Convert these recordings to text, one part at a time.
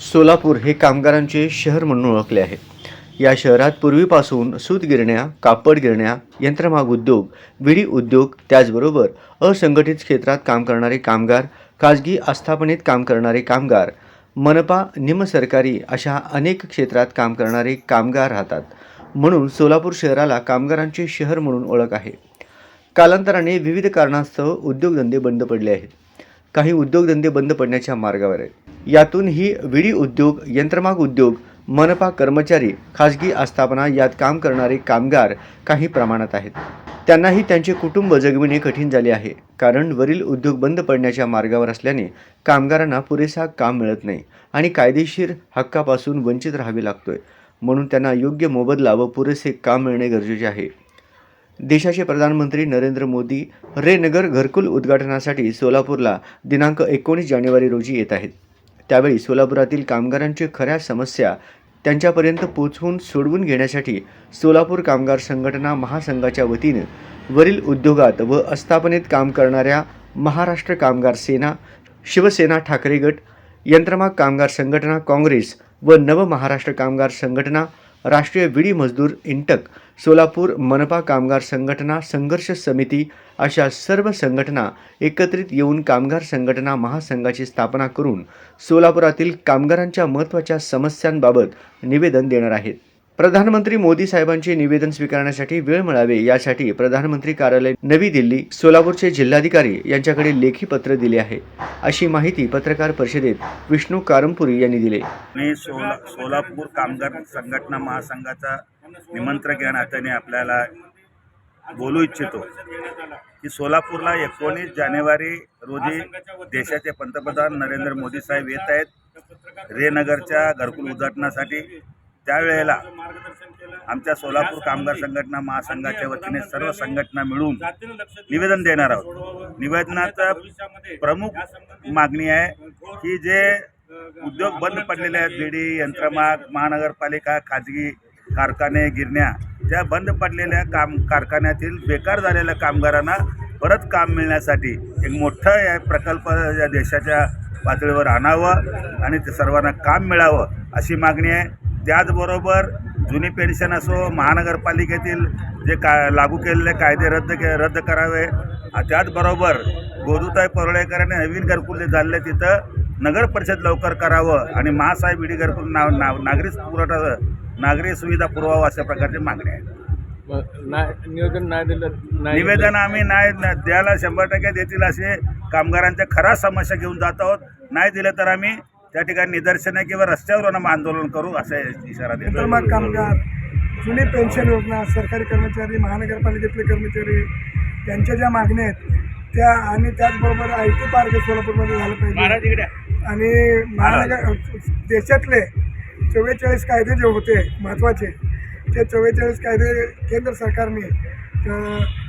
सोलापूर हे कामगारांचे शहर म्हणून ओळखले आहे. या शहरात पूर्वीपासून सूत गिरण्या कापड गिरण्या यंत्रमाग उद्योग विडी उद्योग त्याचबरोबर असंघटित क्षेत्रात काम करणारे कामगार खाजगी आस्थापनेत काम करणारे कामगार मनपा निमसरकारी अशा अनेक क्षेत्रात काम करणारे कामगार राहतात. म्हणून सोलापूर शहराला कामगारांचे शहर म्हणून ओळख आहे. कालांतराने विविध कारणास्तव उद्योगधंदे बंद पडले आहेत. काही उद्योगधंदे बंद पडण्याच्या मार्गावर आहेत. यातून ही विडी उद्योग यंत्रमाग उद्योग मनपा कर्मचारी खाजगी आस्थापना यात काम करणारे कामगार काही प्रमाणात आहेत. त्यांनाही त्यांचे कुटुंब जगविणे कठीण झाले आहे. कारण वरील उद्योग बंद पडण्याच्या मार्गावर असल्याने कामगारांना पुरेसा काम मिळत नाही आणि कायदेशीर हक्कापासून वंचित राहावे लागतोय. म्हणून त्यांना योग्य मोबदला व पुरेसे काम मिळणे गरजेचे आहे. देशाचे प्रधानमंत्री नरेंद्र मोदी रेनगर घरकुल उद्घाटनासाठी सोलापूरला दिनांक एकोणीस जानेवारी रोजी येत आहेत. त्यावेळी सोलापुरातील कामगारांच्या खऱ्या समस्या त्यांच्यापर्यंत पोचवून सोडवून घेण्यासाठी सोलापूर कामगार संघटना महासंघाच्या वतीनं वरील उद्योगात व आस्थापनेत काम करणाऱ्या महाराष्ट्र कामगार सेना शिवसेना ठाकरे गट यंत्रमाग कामगार संघटना काँग्रेस व नव महाराष्ट्र कामगार संघटना राष्ट्रीय विडी मजदूर इंटक सोलापूर मनपा कामगार संघटना संघर्ष समिती अशा सर्व संघटना एकत्रित येऊन कामगार संघटना महासंघाची स्थापना करून सोलापुरातील कामगारांच्या महत्त्वाच्या समस्यांबाबत निवेदन देणार आहेत. प्रधानमंत्री मोदी साहेबांचे निवेदन स्वीकारण्यासाठी वेळ मिळावे यासाठी प्रधानमंत्री कार्यालय नवी दिल्ली सोलापूरचे जिल्हाधिकारी यांच्याकडे लेखी पत्र दिले आहे. अशी माहिती पत्रकार परिषदेत विष्णू कारमपुरी यांनी दिली. मी सोला सोलापूर कामगार संघटना महासंघाचा निमंत्रक या नात्याने आपल्याला बोलू इच्छितो की सोलापूरला एकोणीस जानेवारी रोजी देशाचे पंतप्रधान नरेंद्र मोदी साहेब येत आहेत. रेनगरच्या घरकुल उद्घाटनासाठी त्यावेळेला आमच्या सोलापूर कामगार संघटना महासंघाच्या वतीने सर्व संघटना मिळून निवेदन देणार आहोत. निवेदनाचा प्रमुख मागणी आहे की जे उद्योग बंद पडलेले आहेत बिडी यंत्रमाग महानगरपालिका खाजगी कारखाने गिरण्या त्या बंद पडलेल्या काम कारखान्यातील बेकार झालेल्या कामगारांना परत काम मिळण्यासाठी एक मोठं या प्रकल्प या देशाच्या पातळीवर आणावं आणि ते सर्वांना काम मिळावं अशी मागणी आहे. त्याचबरोबर जुनी पेन्शन असो महानगरपालिकेतील जे का लागू केलेले कायदे रद्द के रद्द करावे. त्याचबरोबर गोदूताई परोळेकरांनी नवीन घरकुल जे झाले तिथं नगर परिषद लवकर करावं आणि महासाहेब ईडी घरकुल नाव नाव नागरी पुरवठा नागरी सुविधा पुरवावं अशा प्रकारची मागणी आहे. निवेदन नाही दिलं नाही निवेदन आम्ही नाही न- द्यायला शंभर टक्के देतील असे कामगारांच्या खरा समस्या घेऊन जात आहोत. नाही दिलं तर आम्ही त्या ठिकाणी निदर्शनं किंवा रस्त्यावर आंदोलन करू असा इशारा देतो यंत्रमाग कामगार जुनी पेन्शन योजना सरकारी कर्मचारी महानगरपालिकेतले कर्मचारी यांच्या ज्या मागण्या आहेत त्या आणि त्याचबरोबर आय टी पार्क सोलापूरमध्ये झालं पाहिजे. आणि महानगर देशातले चव्वेचाळीस कायदे जे होते महत्त्वाचे ते चव्वेचाळीस कायदे केंद्र सरकारने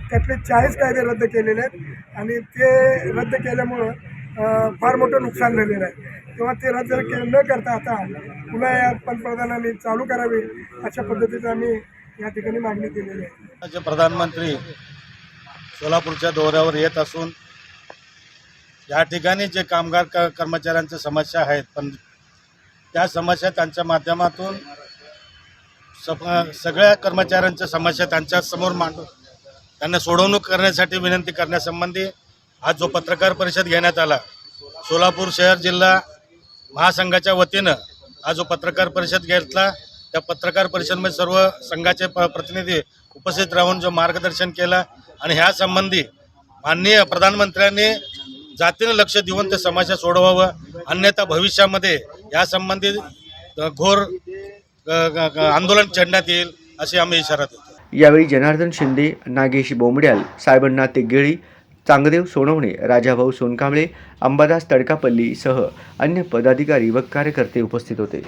त्यातले चाळीस कायदे रद्द केलेले आहेत. आणि ते रद्द केल्यामुळं फार मोठं नुकसान झालेलं आहे. तेव्हा ते रद्द न करता आता पुन्हा या पंतप्रधानांनी चालू करावी अशा पद्धतीचं आम्ही या ठिकाणी मागणी केलेली आहे. प्रधानमंत्री सोलापूरच्या दौऱ्यावर येत असून या ठिकाणी जे कामगार क कर्मचाऱ्यांच्या समस्या आहेत पण त्या समस्या त्यांच्या माध्यमातून सप सगळ्या कर्मचाऱ्यांच्या समस्या त्यांच्यासमोर मांडून त्यांना सोडवणूक करण्यासाठी विनंती करण्यासंबंधी आज जो पत्रकार परिषद घेण्यात आला सोलापूर शहर जिल्हा महासंघाच्या वतीनं हा जो पत्रकार परिषद घेतला त्या पत्रकार परिषदेमध्ये सर्व संघाचे प प्रतिनिधी उपस्थित राहून जो मार्गदर्शन केला आणि ह्या संबंधी माननीय प्रधानमंत्र्यांनी जातीनं लक्ष देऊन ते समस्या सोडवावं अन्यथा भविष्यामध्ये या संबंधी घोर आंदोलन छेडण्यात येईल असे आम्ही इशारा देतो. यावेळी जनार्दन शिंदे नागेश बोमड्याल साहेबांना तेगेळी चांगदेव सोनवणे राजाभाऊ सोनकांबळे अंबादास तडकापल्लीसह अन्य पदाधिकारी व कार्यकर्ते उपस्थित होते.